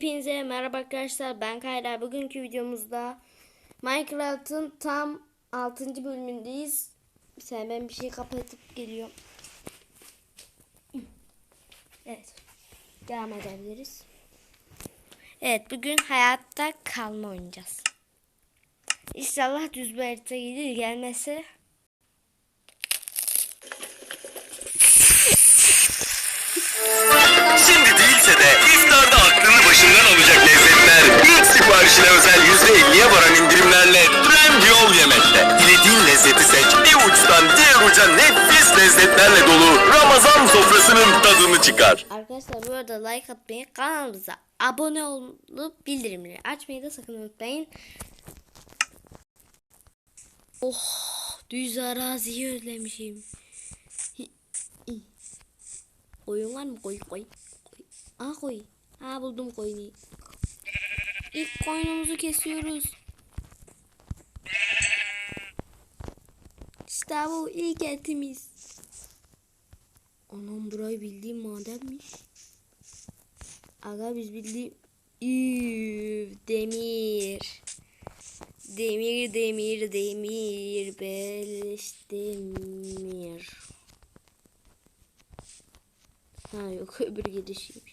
Hepinize merhaba arkadaşlar ben Kayra. Bugünkü videomuzda Minecraft'ın tam 6. bölümündeyiz. Bir saniye ben bir şey kapatıp geliyorum. Evet. Devam edebiliriz. Evet bugün hayatta kalma oynayacağız. İnşallah düz bir harita gelir gelmese Şimdi değilse de siparişine özel %50'ye varan indirimlerle Trendyol Yemek'te. Dilediğin lezzeti seç, bir uçtan diğer uca nefis lezzetlerle dolu Ramazan sofrasının tadını çıkar. Arkadaşlar bu arada like atmayı, kanalımıza abone olup bildirimleri açmayı da sakın unutmayın. Oh, düz araziyi özlemişim. Koyun var mı? Koy koy. koy. Aa koy. Aa buldum koyunu. İlk koyunumuzu kesiyoruz. İşte bu ilk etimiz. Anam burayı bildiğim madenmiş. Aga biz bildiğim Üf, demir. Demir demir demir beleş demir. Ha yok öbür gidişiymiş.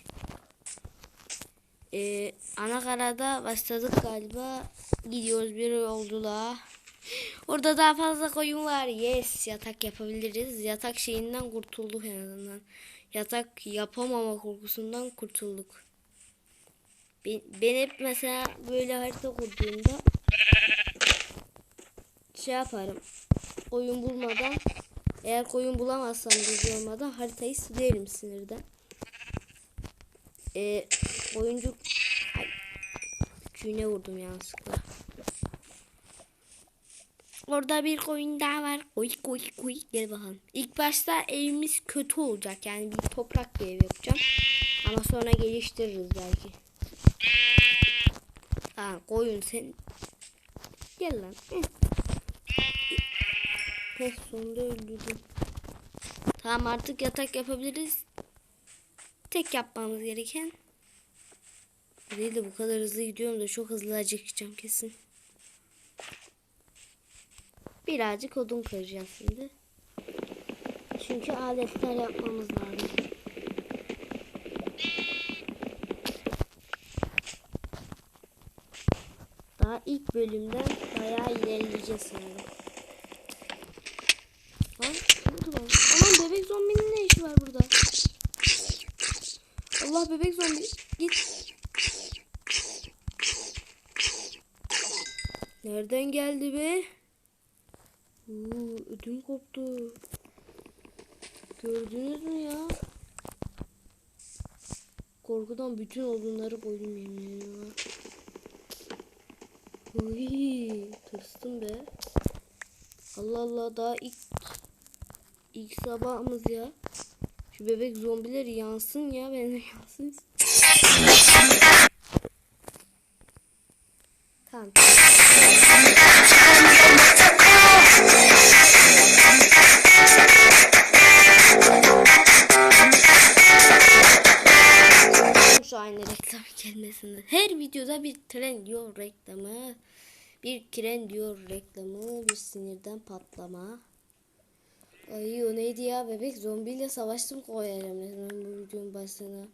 Ee, ana karada başladık galiba. Gidiyoruz bir oldular. Orada daha fazla koyun var. Yes yatak yapabiliriz. Yatak şeyinden kurtulduk en azından. Yatak yapamama korkusundan kurtulduk. Ben, ben hep mesela böyle harita kurduğumda şey yaparım. Koyun bulmadan eğer koyun bulamazsam düzgün olmadan haritayı silerim sinirden. Ee, oyuncu Ay, küçüğüne vurdum yanlışlıkla. Orada bir koyun daha var. Koy koy koy. Gel bakalım. İlk başta evimiz kötü olacak. Yani bir toprak bir ev yapacağım. Ama sonra geliştiririz belki. Ha koyun sen. Gel lan. Hı. Heh, sonunda öldürdüm. Tamam artık yatak yapabiliriz. Tek yapmamız gereken. Değil de bu kadar hızlı gidiyorum da çok hızlı acıkacağım kesin. Birazcık odun kıracağız şimdi. Çünkü aletler yapmamız lazım. Daha ilk bölümden bayağı ilerleyeceğiz sanırım. Lan ne lan? Aman bebek zombinin ne işi var burada? Allah bebek zombi git. Nereden geldi be? Oo, ödüm koptu. Gördünüz mü ya? Korkudan bütün odunları koydum ediyorum. Uy, tırstım be. Allah Allah daha ilk ilk sabahımız ya. Şu bebek zombiler yansın ya ben yansın. Reklamı. Bir sinirden patlama. Ay o neydi ya bebek zombiyle savaştım koyarım resmen bu videonun başına.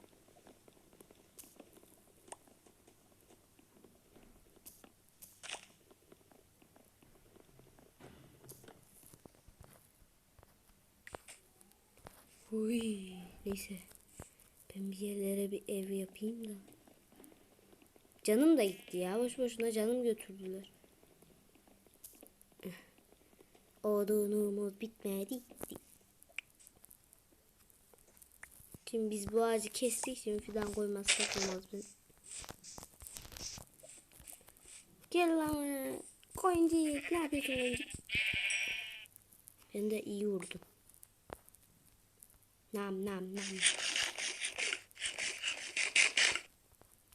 Uy, neyse. Ben bir yerlere bir ev yapayım da. Canım da gitti ya. Boş boşuna canım götürdüler. Odunumuz bitmedi. Şimdi biz bu ağacı kestik. Şimdi fidan koymazsak olmaz. Ben. Gel lan. Koyuncuk. Ne yapıyorsun? Ben de iyi vurdum. Nam nam nam.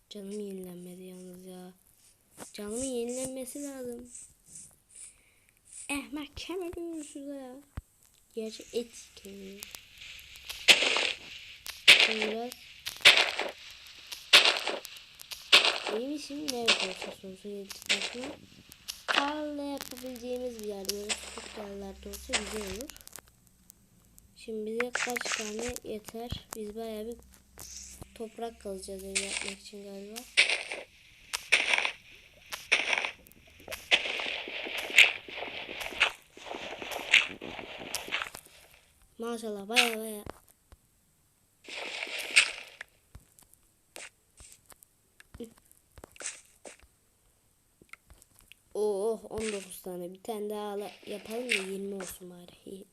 Canım yenilenmedi yalnız ya. Canımın yenilenmesi lazım. Eh mahkeme dönüşü ya. Gerçi et. Şimdi biraz Benim işim nerede olsa sonuçta yetişmesine. Tarla yapabileceğimiz bir yerde böyle küçük yerlerde olsa güzel olur. Şimdi bize kaç tane yeter? Biz bayağı bir toprak kalacağız ev yapmak için galiba. Maşallah baya baya. Oh 19 tane. Bir tane daha yapalım da 20 olsun bari.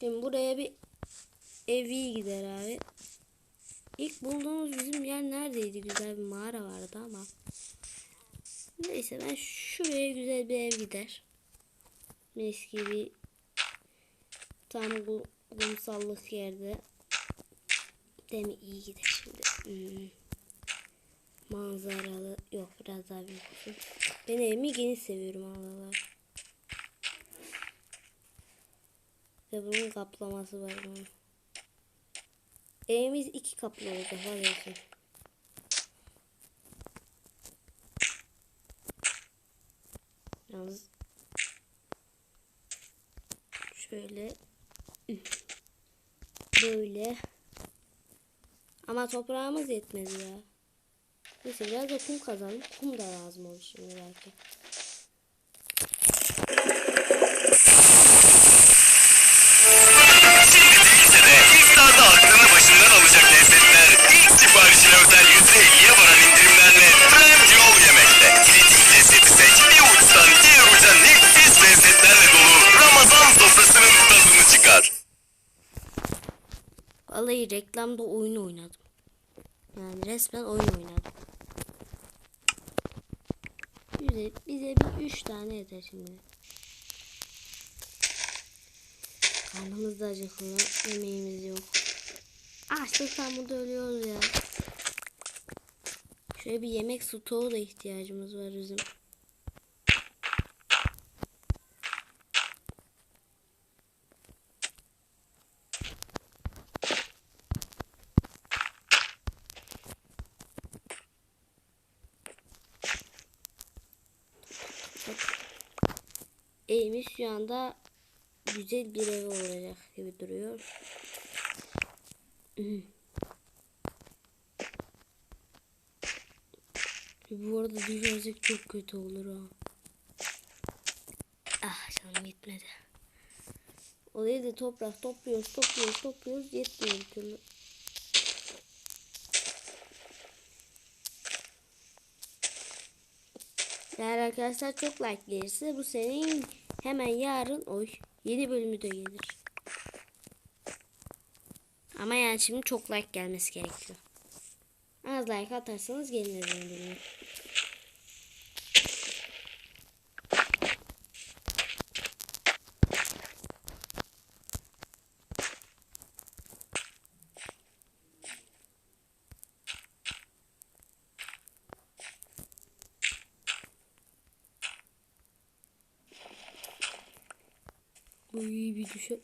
Şimdi buraya bir evi gider abi. İlk bulduğumuz bizim yer neredeydi? Güzel bir mağara vardı ama. Neyse ben şuraya güzel bir ev gider. Mis tam bu kumsallık yerde. Değil mi? İyi gider şimdi. Hmm. Manzaralı. Yok biraz daha büyük olsun. Ben evimi geniş seviyorum Allah'lar. Ve bunun kaplaması var bunun. Evimiz iki kaplı olacak vazgeçin. Yalnız şöyle böyle ama toprağımız yetmedi ya. Neyse biraz da kum kazalım. Kum da lazım olur şimdi belki. Şimdi değilse reklamda oyun oynadım. Yani resmen oyun oynadım. Bize, bize bir üç tane yeter şimdi. Karnımız da acıkıyor. Yemeğimiz yok. Açlıktan burada ölüyoruz ya. Şöyle bir yemek stoğu da ihtiyacımız var bizim. Evimiz şu anda güzel bir ev olacak gibi duruyor. Bu arada düşersek çok kötü olur ha. Ah canım gitmedi. Oraya da toprak topluyoruz topluyoruz topluyoruz yetmiyor bir türlü. Eğer arkadaşlar çok like gelirse bu senin hemen yarın oy yeni bölümü de gelir. Ama yani şimdi çok like gelmesi gerekiyor. Az like atarsanız gelir Uy bir düşe...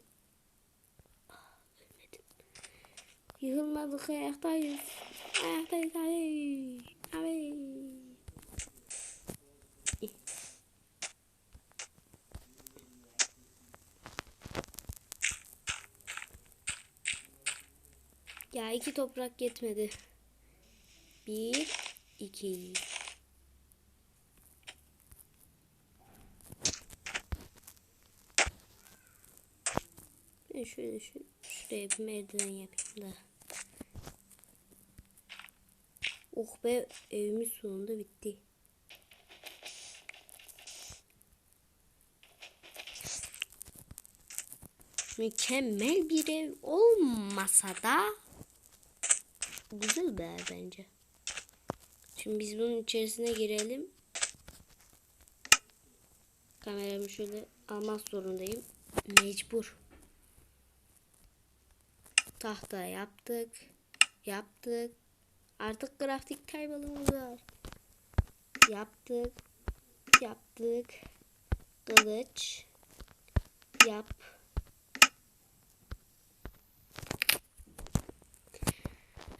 Ölmedim. Yıkılmadık ayaktayız. Ayaktayız abi. Abi. Ya iki toprak yetmedi. Bir, iki. Ben şöyle şu, şuraya bir merdiven yapayım da. Oh be evimiz sonunda bitti. Mükemmel bir ev olmasa da güzel bir ev bence. Şimdi biz bunun içerisine girelim. Kameramı şöyle almak zorundayım. Mecbur. Tahta yaptık. Yaptık. Artık grafik table'ımız var. Yaptık. Yaptık. Kılıç. Yap.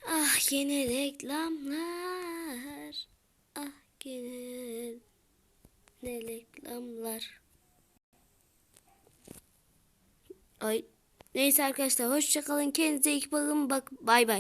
Ah yeni reklamlar. Gene ne reklamlar. Ay. Neyse arkadaşlar hoşçakalın. Kendinize iyi bakın. Bak bay bay.